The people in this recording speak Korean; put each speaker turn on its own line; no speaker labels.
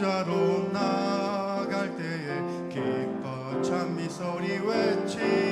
보좌로 나갈 때에 기뻐 찬미 소리 외치